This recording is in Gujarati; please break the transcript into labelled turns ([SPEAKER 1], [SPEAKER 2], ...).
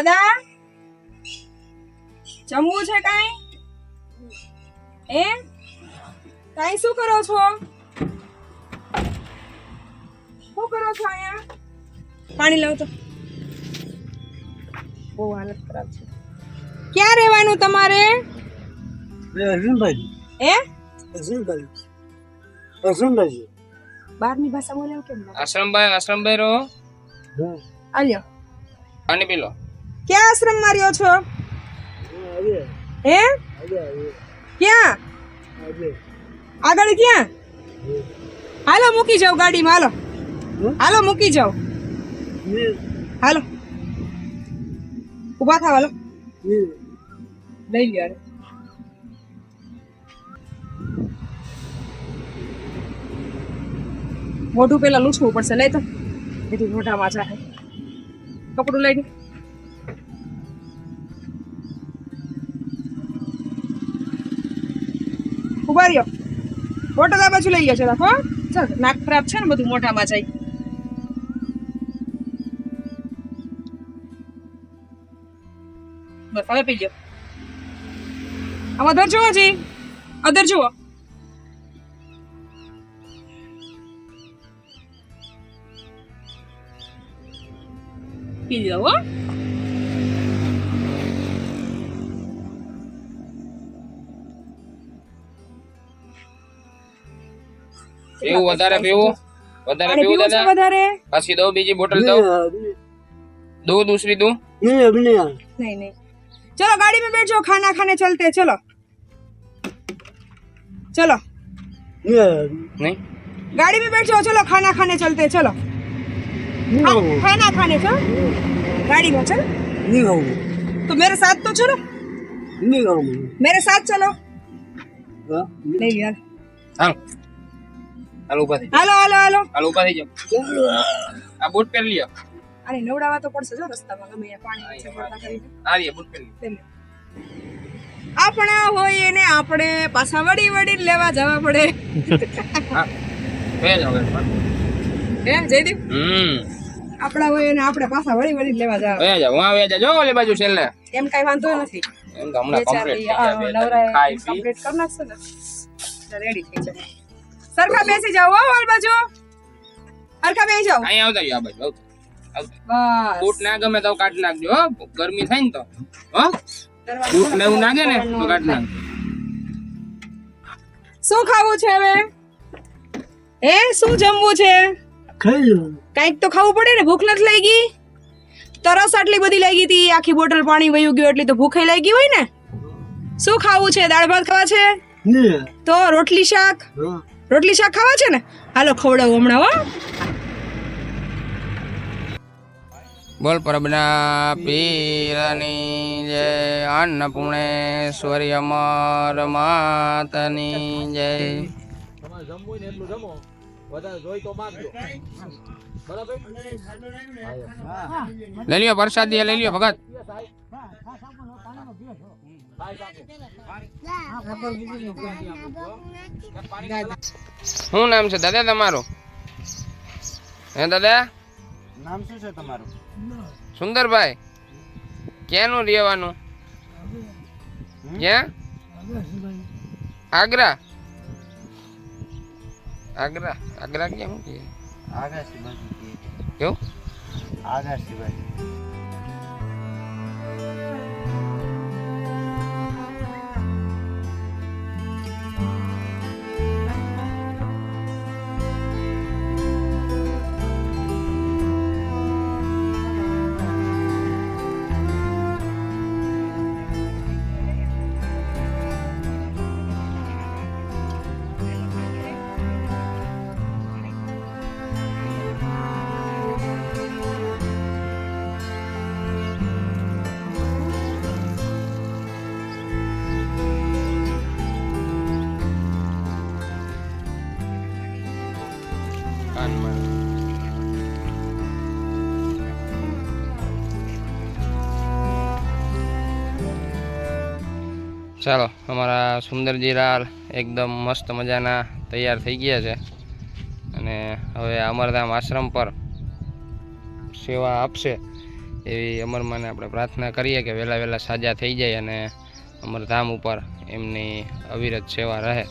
[SPEAKER 1] દાદા જમવું છે કાંઈ? એ કાંઈ શું કરો છો? શું કરો છો અહીંયા? પાણી લાવ તો. બહુ હાલત ખરાબ છે. ક્યાં રહેવાનું તમારે?
[SPEAKER 2] અર્જુનભાઈ
[SPEAKER 1] એ
[SPEAKER 2] અર્જુનભાઈ અર્જુનભાઈ
[SPEAKER 1] બહારની ભાષા બોલે કેમ
[SPEAKER 3] આશ્રમભાઈ આશ્રમભાઈ રહો.
[SPEAKER 1] આલ્યો
[SPEAKER 3] પાણી પી લો.
[SPEAKER 1] ક્યાં આશ્રમમાં રહ્યો છો?
[SPEAKER 2] આવે
[SPEAKER 1] હે?
[SPEAKER 2] આવે આવે
[SPEAKER 1] ક્યાં?
[SPEAKER 2] આવે
[SPEAKER 1] આગળ ક્યાં? હાલો, મૂકી જાઓ ગાડીમાં, હાલો.
[SPEAKER 2] હમ?
[SPEAKER 1] હાલો, મૂકી જાઓ. હાલો. ઊભા થાવ, હાલો. લઈ લ્યો, હાલો. મોઢું પેલા લૂછવું પડશે, લઈ તો. એથી મોઢામાં જાહે. કપડું લઈ ઊભા રહ્યો. બોટલ આ બાજુ લઈ ગયો છે રાખો ચાલ, નાક ખરાબ છે ને બધું મોઢામાં જાય. બસ, હવે પી લ્યો. આમાં અધર જુઓ જી અધર જુઓ. પી લો હો.
[SPEAKER 3] પીવું વધારે પીવું વધારે
[SPEAKER 1] પાણી
[SPEAKER 3] પીવું
[SPEAKER 1] પીવું છે
[SPEAKER 3] દાદા
[SPEAKER 1] વધારે
[SPEAKER 3] પાછી દઉં બીજી બોટલ દઉં દઉં દૂસરી દઉં
[SPEAKER 1] नहीं नहीं चलो गाड़ी में बैठ जाओ खाना खाने चलते हैं चलो चलो
[SPEAKER 3] નહીં
[SPEAKER 1] गाड़ी में बैठ जाओ चलो खाना खाने चलते हैं चलो खा- खाना खाने चलो गाड़ी में चलो तो मेरे साथ तो चलो मेरे साथ चलो नहीं यार
[SPEAKER 3] હાલ હાલ ઊભા થઈ
[SPEAKER 1] હાલો હાલો હાલો.
[SPEAKER 3] હાલ ઊભા થઈ જાઓ. આ બૂટ પહેરી લ્યો.
[SPEAKER 1] અરે નવડાવા તો પડશે જો રસ્તામાં ગમે પાણી છે પડતા કરીને.
[SPEAKER 3] આ બૂટ પહેરી
[SPEAKER 1] આપણા હોય એને આપણે પાછા વળી વડી લેવા જવા પડે.
[SPEAKER 3] હા. બે જાઓ
[SPEAKER 1] હે જયદીપ?
[SPEAKER 3] હમ.
[SPEAKER 1] આપણા હોય એને આપણે પાછા વળી વળી લેવા જાવ
[SPEAKER 3] બે જાઓ હું આવ્યા જાજો ઓલી બાજુ છેલ્લે
[SPEAKER 1] એમ કઈ વાંધો નથી.
[SPEAKER 3] એમ હમણાં કમ્પ્લીટ ખાઈ
[SPEAKER 1] કરી નાખશે ને. રેડી થઈ જાય. સરખા બેસી જાઓ હો ઓલ બાજુ. સરખા બેસી જાઓ.
[SPEAKER 3] અહીંયા આવતા આ બાજુ.
[SPEAKER 1] બસ.
[SPEAKER 3] બૂટ ના ગમે તો કાઢી નાખજો હો ગરમી થાય ને તો. હો બૂટ ને એવું નાખે ને તો કાઢી નાખજો.
[SPEAKER 1] શું ખાવું છે હવે? એ શું જમવું છે? કંઈક તો ખાવું પડે ને ભૂખ નથી લાગી. તરસ આટલી બધી લાગી હતી આખી બોટલ પાણી વયું ગયું એટલી તો ભૂખે લાગી હોય ને. શું ખાવું છે? દાળ ભાત ખાવા છે? તો રોટલી શાક? રોટલી શાક ખાવા છે ને હાલો ખવડાવું હમણાં હો
[SPEAKER 3] બોલ પ્રભના પીરની જય અન્નપૂર્ણેશ્વરી અમર માતની જય
[SPEAKER 4] જમવું ને એટલું જમો વધારે જોઈ તો માગજો બરાબર
[SPEAKER 3] લઈ લ્યો પ્રસાદી લઈ લ્યો ભગત શું નામ છે દાદા તમારું? હે દાદા?
[SPEAKER 2] નામ શું છે તમારું?
[SPEAKER 3] સુંદરભાઈ ક્યાંનું રહેવાનું? ક્યાં? આગ્રા. આગ્રા. આગ્રા ક્યાં શું કહે
[SPEAKER 2] બાજુ
[SPEAKER 3] કેવું?
[SPEAKER 2] આગાસી બાજુ
[SPEAKER 3] ચાલો, અમારા સુંદરજી રાલ એકદમ મસ્ત મજાના તૈયાર થઈ ગયા છે. અને હવે અમરધામ આશ્રમ પર સેવા આપશે એવી અમરમાને આપણે પ્રાર્થના કરીએ કે વહેલા વહેલા સાજા થઈ જાય અને અમરધામ ઉપર એમની અવિરત સેવા રહે.